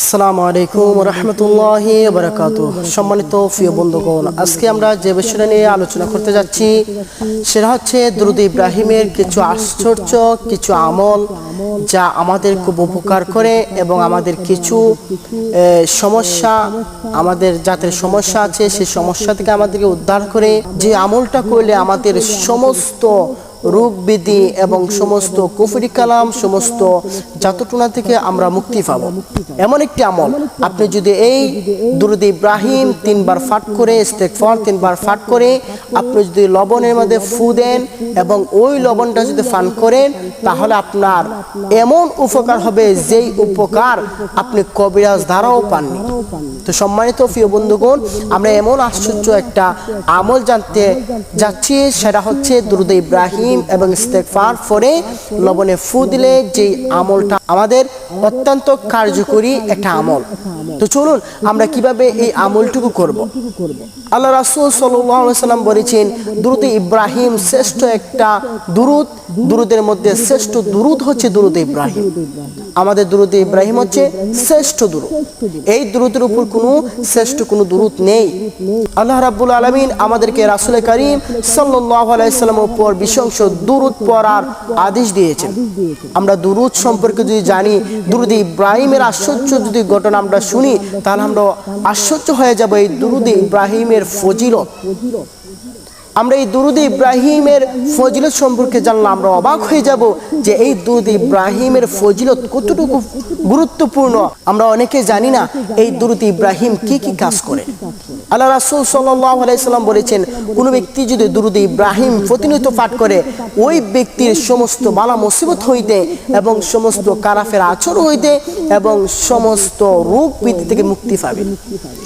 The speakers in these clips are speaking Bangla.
আসসালামু আলাইকুম রহমতুল্লাহ বারাকাত সম্মানিত প্রিয় বন্ধুগণ, আজকে আমরা যে বিষয়টা নিয়ে আলোচনা করতে যাচ্ছি, সেটা হচ্ছে দ্রুদ ইব্রাহিমের কিছু আশ্চর্য, কিছু আমল যা আমাদের খুব উপকার করে এবং আমাদের কিছু সমস্যা, আমাদের জাতের সমস্যা আছে, সেই সমস্যা থেকে আমাদেরকে উদ্ধার করে, যে আমলটা করলে আমাদের সমস্ত রোগ ব্যাধি এবং সমস্ত কুফরি কালাম, সমস্ত জাতটুনা থেকে আমরা মুক্তি পাবো। এমন একটি আমল। আপনি যদি এই দুরুদ ইব্রাহিম তিনবার ফাট করে ইস্তেকফর তিনবার ফাট করে, আপনি যদি লবণের মধ্যে ফু দেন এবং ওই লবণটা যদি ফান করেন, তাহলে আপনার এমন উপকার হবে যেই উপকার আপনি কবিরাজ দ্বারাও পাননি। তো সম্মানিত প্রিয় বন্ধুগণ, আমরা এমন আশ্চর্য একটা আমল জানতে যাচ্ছি, সেটা হচ্ছে দুরুদ ইব্রাহিম এবং ইস্তেকফার পরে লবণে ফু দিলে যে আমলটা আমাদের অত্যন্ত কার্যকরী একটা আমল। তো চলুন আমরা কীভাবে এই আমলটুকু করব? আল্লাহ রাসূল সাল্লাম বলেছেন, দুরুদ ইব্রাহিম শ্রেষ্ঠ একটা দুরুদ। দুরুদের মধ্যে শ্রেষ্ঠ দুরুদ হচ্ছে দুরুদ ইব্রাহিম। আমাদের দুরুদ ইব্রাহিম হচ্ছে শ্রেষ্ঠ দুরুদ। এই দুরুদের উপর কোনো শ্রেষ্ঠ কোনো দুরুদ নেই। আল্লাহ রাবুল আলামিন আমাদেরকে রাসুল করিম সাল্লাল্লাহু আলাইহি সাল্লামের উপর বিশংস দুরুদ পড়ার আদেশ দিয়েছেন। আমরা দুরুদ সম্পর্কে যদি জানি, দুরুদ ইব্রাহিমের আশ্চর্য যদি ঘটনা আমরা শুনি, তাহলে আমরা আশ্চর্য হয়ে যাব এই দুরুদ ইব্রাহিমের ফজিলত। আমরা এই দুরুদ ইব্রাহিমের ফজিলত সম্পর্কে জানলাম, আমরা অবাক হয়ে যাব যে এই দুরুদ ইব্রাহিমের ফজিলত কতটুকু গুরুত্বপূর্ণ। আমরা অনেকে জানি না এই দুরুদ ইব্রাহিম কি কি কাজ করে। আল্লাহ রাসূল সাল্লাম বলেছেন, কোন ব্যক্তি যদি দুরুদ ইব্রাহিম প্রতিনিয়ত পাঠ করে, ওই ব্যক্তির সমস্ত বালা মুসিবত হইতে এবং সমস্ত কারাফের আচর হইতে এবং সমস্ত রোগ বৃদ্ধি থেকে মুক্তি পাবে।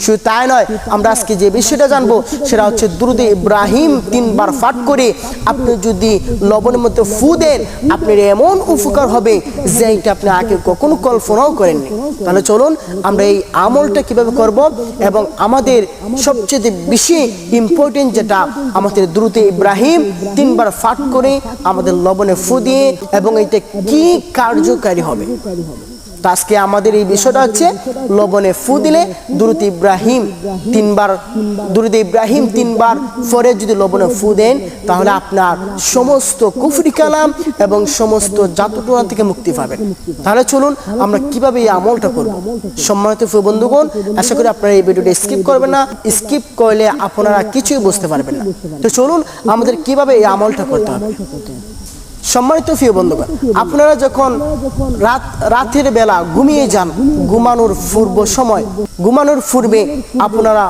শুধু তাই নয়, আমরা আজকে যে বিষয়টা জানব, সেটা হচ্ছে দুরুদ ইব্রাহিম তিনবার ফাট করে আপনি যদি লবণের মধ্যে ফু দেন, আপনার এমন উপকার হবে যে এটা আপনি আগে কখনো কল্পনাও করেননি। তাহলে চলুন আমরা এই আমলটা কীভাবে করব এবং আমাদের সবচেয়ে বেশি ইম্পর্টেন্ট যেটা আমাদের দ্রুত ইব্রাহিম তিনবার ফাট করে আমাদের লবণে ফু দিয়ে এবং এটা কি কার্যকারী হবে? তো আজকে আমাদের এই বিষয়টা হচ্ছে লবণে ফু দিলে দুরুদ ইব্রাহিম তিনবার, দুরুদ ইব্রাহিম তিনবার পরে যদি লবণে ফু দেন, তাহলে আপনার সমস্ত কুফরি কালাম এবং সমস্ত জাতুটোনা থেকে মুক্তি পাবেন। তাহলে চলুন আমরা কীভাবে এই আমলটা করব। সম্মানিত প্রিয় বন্ধুগণ, আশা করি আপনারা এই ভিডিওটা স্কিপ করবেন না। স্কিপ করলে আপনারা কিছুই বুঝতে পারবেন না। তো চলুন আমাদের কীভাবে এই আমলটা করতে হবে। সম্মানিত প্রিয় বন্ধুগণ, আপনারা যখন রাত, রাতের বেলা ঘুমিয়ে যান, ঘুমানোর পূর্ব সময়, ঘুমানোর পূর্বে আপনারা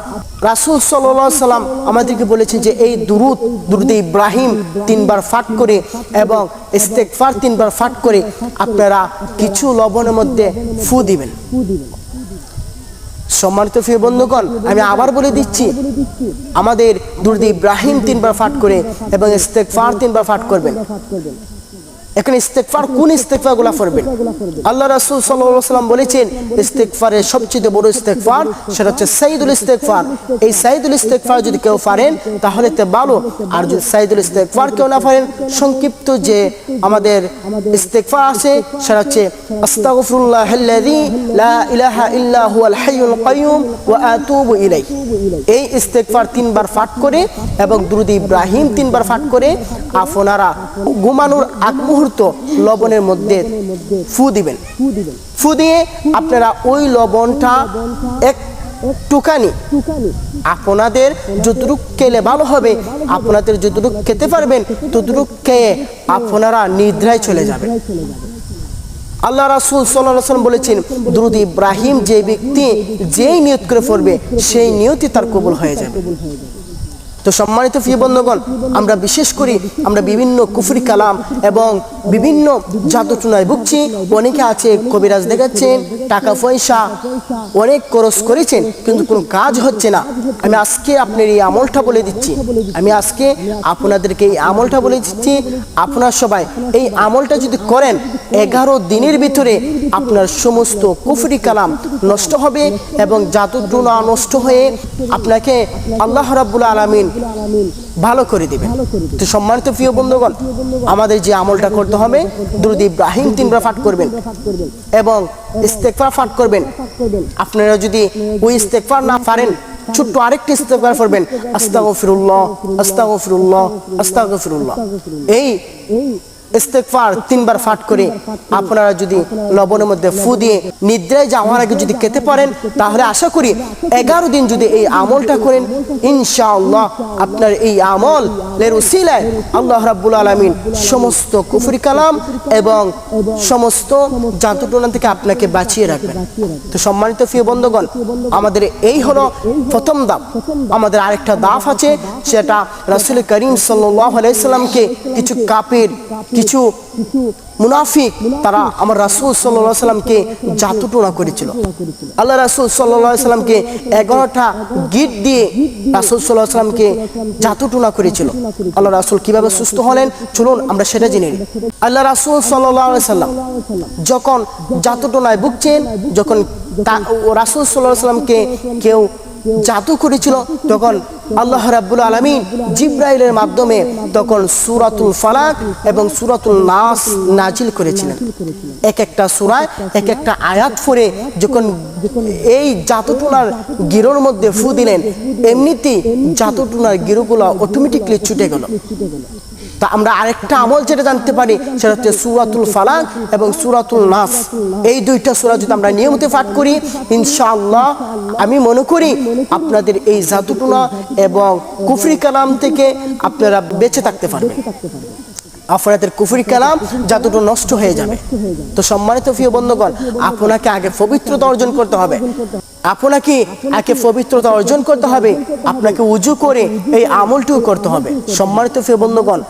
রাসূল সাল্লাল্লাহু সাল্লাম আমাদেরকে বলেছেন যে এই দুরুদ দুরুদ ইব্রাহিম তিনবার ফাট করে এবং ইস্তেগফার তিনবার ফাট করে আপনারা কিছু লবণের মধ্যে ফু দিবেন। সম্মানিত প্রিয় বন্ধুগণ, আমি আবার বলে দিচ্ছি, আমাদের দুর্দি ইব্রাহিম তিনবার ফাট করে এবং ইস্তেগফার তিনবার ফাট করবেন। এখানে ইস্তেকফার কোন ইস্তেকফারগুলা করবেন আল্লাহ রাসূল সাল্লাম বলেছেন ইস্তেকফারের সবচেয়ে বড় ইস্তেকফার সেটা হচ্ছে সাইদুল ইস্তেকফার এই সাইদুল ইস্তেকফার যদি কেউ পারেন, তাহলে তে ভালো। আর যদি সাইদুল ইস্তেকফার কেউ না পারেন, সংক্ষিপ্ত যে আমাদের ইস্তেকফার আছে, সেটা হচ্ছে আস্তাগফিরুল্লাহ আল্লাযী লা ইলাহা ইল্লা হুয়াল হাইয়ুল কাইয়ুম ওয়া আতুবু ইলাইহি। এই ইস্তেকফার তিনবার পাঠ করে এবং দুরুদ ইব্রাহিম তিনবার পাঠ করে, আপনারা ঘুমানোর আগ মুহূর্ত লবণের মধ্যে ফু দিবেন। ফু দিয়ে আপনারা ওই লবণটা এক টুকানি আপনাদের যতটুক খেলে ভালো হবে, আপনাদের যতটুক খেতে পারবেন, ততটুক খেয়ে আপনারা নিদ্রায় চলে যাবেন। আল্লাহ রাসুল সাল্লাহ বলেছেন, দুরুদ ইব্রাহিম যে ব্যক্তি যেই নিয়ত করে পড়বে, সেই নিয়তই তার কবুল হয়ে যাবে। তো সম্মানিত প্রিয় বন্ধুগণ, আমরা বিশেষ করি আমরা বিভিন্ন কুফরি কালাম এবং বিভিন্ন জাদুটুনায় ভুগছি। অনেকে আছে কবিরাজ দেখাচ্ছেন, টাকা পয়সা অনেক খরচ করেছেন, কিন্তু কোনো কাজ হচ্ছে না। আমি আজকে আপনার এই আমলটা বলে দিচ্ছি। আমি আজকে আপনাদেরকে এই আমলটা বলে দিচ্ছি, আপনার সবাই এই আমলটা যদি করেন, এগারো দিনের ভিতরে আপনার সমস্ত কুফরি কালাম নষ্ট হবে এবং জাদুটুনা নষ্ট হয়ে আপনাকে আল্লাহ রাব্বুল আলমিন ভালো করে দিবেন। তো সম্মানিত প্রিয় বন্ধুগণ আমাদের যে আমলটা করতে হবে দুরুদ ইব্রাহিম তিনবার পাঠ করবেন এবং ইস্তেকফার পাঠ করবেন। আপনারা যদি ওই ইস্তেকফার না পারেন ছোট্ট আরেকটি ইস্তেকফার করবেন। আস্তাগফিরুল্লাহ আস্তাগফিরুল্লাহ আস্তাগফিরুল্লাহ এই ইস্তেকফার তিনবার পাঠ করে আপনারা যদি লবণের মধ্যে ফু দিয়ে নিদ্রায় যাওয়ার আগে যদি খেতে পারেন, তাহলে আশা করি এগারো দিন যদি এই আমলটা করেন, ইনশাআল্লাহ আপনার এই আমল এর উসিলায় আল্লাহ আলামিন সমস্ত কুফরি কালাম এবং সমস্ত জান্তটনা থেকে আপনাকে বাঁচিয়ে রাখবেন। তো সম্মানিত প্রিয় বন্ধুগণ, আমাদের এই হলো প্রথম দাপ। আমাদের আরেকটা দাফ আছে, সেটা রাসূল করিম সাল্লামকে কিছু কাপের কিছু মুনাফিক তারা আমার রাসূল আলাইহি সাল্লামকে জাতুটোনা করেছিল। আল্লাহ রাসুল সাল্লাল্লাহু সাল্লামকে এগারোটা গিট দিয়ে রাসূল আলাইহি সাল্লামকে জাতুটোনা করেছিল। আল্লাহ রাসুল কীভাবে সুস্থ হলেন? চলুন আমরা সেটা জেনে নিই। আল্লাহ রাসূল আলাইহি সাল্লাম যখন জাতুটোনায় ভুগছেন, যখন রাসূল আলাইহি সাল্লামকে কেউ জাদু করেছিল তখন আল্লাহ রাব্বুল আলামিন জিব্রাইলের মাধ্যমে তখন সূরাতুল ফালাক এবং সূরাতুল নাস নাজিল করেছিলেন। এক একটা সুরায় এক একটা আয়াত পড়ে যখন এই জাতুটুনার গিরোর মধ্যে ফু দিলেন, এমনিতেই জাতুটুনার গিরোগুলো অটোমেটিকলি ছুটে গেল। তা আমরা আরেকটা আমল যেটা জানতে পারি, সেটা হচ্ছে সুরাতুল ফালাক এবং সুরাতুল নাস। এই দুইটা সুরা যদি আমরা নিয়মিত পাঠ করি, ইনশাআল্লাহ আমি মনে করি আপনাদের এই জাদুটুনা এবং কুফরি কালাম থেকে আপনারা বেঁচে থাকতে পারবেন। আপনাদের কুফরি কালাম, জাদুটো নষ্ট হয়ে যাবে। তো সম্মানিত প্রিয় বন্ধুগণ, আপনাকে আগে পবিত্রতা অর্জন করতে হবে। আপনাকে একে পবিত্রতা অর্জন করতে হবে। আপনাকে উজু করে এই আমলটিও করতে হবে। সম্মানিত প্রিয় বন্ধুগণ,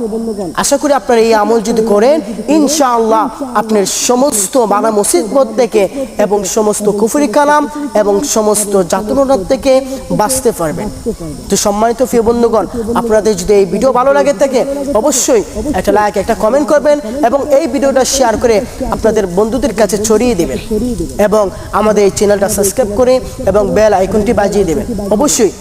আশা করি আপনারা এই আমল যদি করেন, ইনশাআল্লাহ আপনার সমস্ত বানা মুসিবত থেকে এবং সমস্ত কুফরি কালাম এবং সমস্ত জাতুরনাথ থেকে বাঁচতে পারবেন। তো সম্মানিত প্রিয় বন্ধুগণ, আপনাদের যদি এই ভিডিও ভালো লাগে থাকে, অবশ্যই একটা লাইক একটা কমেন্ট করবেন এবং এই ভিডিওটা শেয়ার করে আপনাদের বন্ধুদের কাছে ছড়িয়ে দেবেন। এবং আমাদের এই চ্যানেলটা সাবস্ক্রাইব করে এবং বেল আইকনটি বাজিয়ে দেবেন। অবশ্যই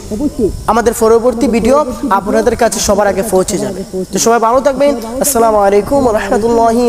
আমাদের পরবর্তী ভিডিও আপনাদের কাছে সবার আগে পৌঁছে যাবে। তো সবাই ভালো থাকবেন। আসসালামু আলাইকুম রহমতুল্লাহি